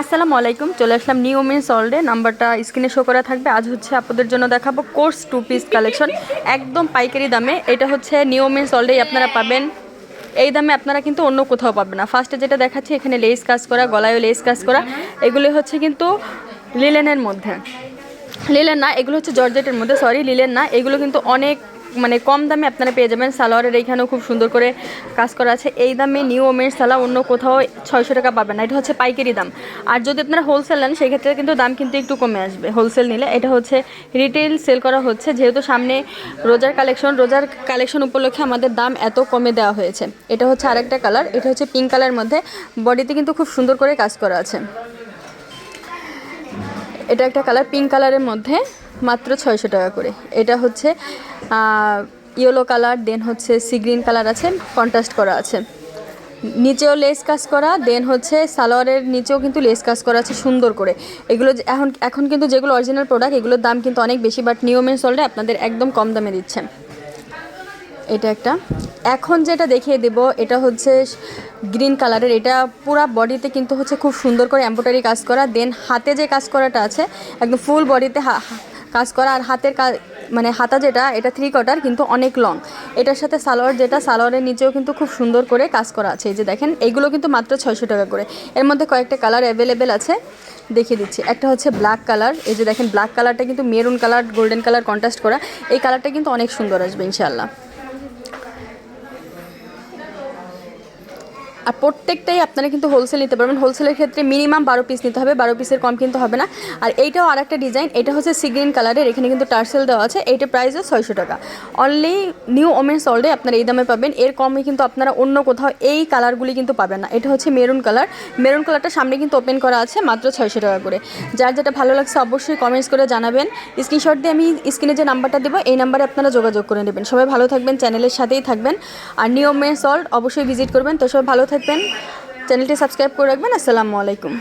আসসালামু আলাইকুম, চলে আসলাম নিউ মিন সল্ডে নাম্বারটা স্ক্রিনে শো করা থাকবে। আজ হচ্ছে আপনাদের জন্য দেখাবো কোর্স টু পিস কালেকশন একদম পাইকারি দামে। এটা হচ্ছে নিউ মিন সল্ডেই আপনারা পাবেন। এই দামে আপনারা কিন্তু অন্য কোথাও পাবেন না। ফার্স্টে যেটা দেখাচ্ছি, এখানে লেস কাজ করা, গলায়ও লেস কাজ করা। এগুলি হচ্ছে কিন্তু লিলেনের মধ্যে। লিলেন না, এগুলো হচ্ছে জর্জেটের মধ্যে সরি লিলেন না। এগুলো কিন্তু অনেক মানে কম দামে আপনারা পেয়ে যাবেন। সালোয়ারের এইখানেও খুব সুন্দর করে কাজ করা আছে। এই দামে নিউ ওমের সালা অন্য কোথাও ছয়শো টাকা পাবেন না। এটা হচ্ছে পাইকারি দাম। আর যদি আপনারা হোলসেল নেন, সেক্ষেত্রে কিন্তু দাম কিন্তু একটু কমে আসবে হোলসেল নিলে। এটা হচ্ছে রিটেল সেল করা হচ্ছে। যেহেতু সামনে রোজার কালেকশন রোজার কালেকশন উপলক্ষে আমাদের দাম এত কমে দেওয়া হয়েছে। এটা হচ্ছে আরেকটা কালার এটা হচ্ছে পিঙ্ক কালার মধ্যে। বডিতে কিন্তু খুব সুন্দর করে কাজ করা আছে। এটা একটা কালার পিঙ্ক কালারের মধ্যে মাত্র ছয়শো টাকা করে। এটা হচ্ছে ইয়েলো কালার, দেন হচ্ছে সি গ্রিন কালার আছে, কন্ট্রাস্ট করা আছে। নিচেও লেস কাজ করা, দেন হচ্ছে সালোয়ারের নিচেও কিন্তু লেস কাজ করা আছে সুন্দর করে। এগুলো এখন এখন কিন্তু যেগুলো অরিজিনাল প্রোডাক্ট এগুলোর দাম কিন্তু অনেক বেশি বাট নিয়মের চললে আপনাদের একদম কম দামে দিচ্ছে। এটা একটা। এখন যেটা দেখিয়ে দেব, এটা হচ্ছে গ্রিন কালারের। এটা পুরা বডিতে কিন্তু হচ্ছে খুব সুন্দর করে এম্ব্রয়ডারি কাজ করা। দেন হাতে যে কাজ করাটা আছে, একদম ফুল বডিতে কাজ করা। আর হাতের কাজ মানে হাতা যেটা, এটা থ্রি কটার কিন্তু অনেক লং এটার সাথে সালোয়ার যেটা, সালোয়ারের নিচেও কিন্তু খুব সুন্দর করে কাজ করা আছে। এই যে দেখেন, এগুলো কিন্তু মাত্র ছয়শো টাকা করে। এর মধ্যে কয়েকটা কালার অ্যাভেলেবেল আছে। দেখিয়ে দিচ্ছি। একটা হচ্ছে ব্ল্যাক কালার এই যে দেখেন ব্ল্যাক কালারটা কিন্তু maroon colour golden colour contrast করা। এই কালারটা কিন্তু অনেক সুন্দর আসবে ইনশাল্লাহ আর প্রত্যেকটাই আপনারা কিন্তু হোলসেল নিতে পারবেন। হোলসেলের ক্ষেত্রে মিনিমাম বারো পিস নিতে হবে, বারো পিসের কম কিন্তু হবে না। আর এইটাও আর একটা ডিজাইন এটা হচ্ছে সিগ্রিন কালারের এখানে কিন্তু টার্সেল দেওয়া আছে, এইটা প্রাইসও ছয়শো টাকা। অনলি নিউ ওমেন্স অলডে আপনারা এই দামে পাবেন। এর কমে কিন্তু আপনারা অন্য কোথাও এই কালারগুলি কিন্তু পাবেন না। এটা হচ্ছে মেরুন কালার মেরুন কালারটা সামনে কিন্তু ওপেন করা আছে মাত্র ছয়শো টাকা করে। যার যেটা ভালো লাগছে অবশ্যই কমেন্টস করে জানাবেন। স্ক্রিনশট দিয়ে আমি স্ক্রিনে যে নাম্বারটা দেবো, এই নাম্বারে আপনারা যোগাযোগ করে নেবেন। সবাই ভালো থাকবেন চ্যানেলের সাথেই থাকবেন। আর নিউ ওমেন্স অবশ্যই ভিজিট করবেন। তো সবাই ভালো থাকবেন। চ্যানেলটি সাবস্ক্রাইব করে রাখবেন। আসসালামু আলাইকুম।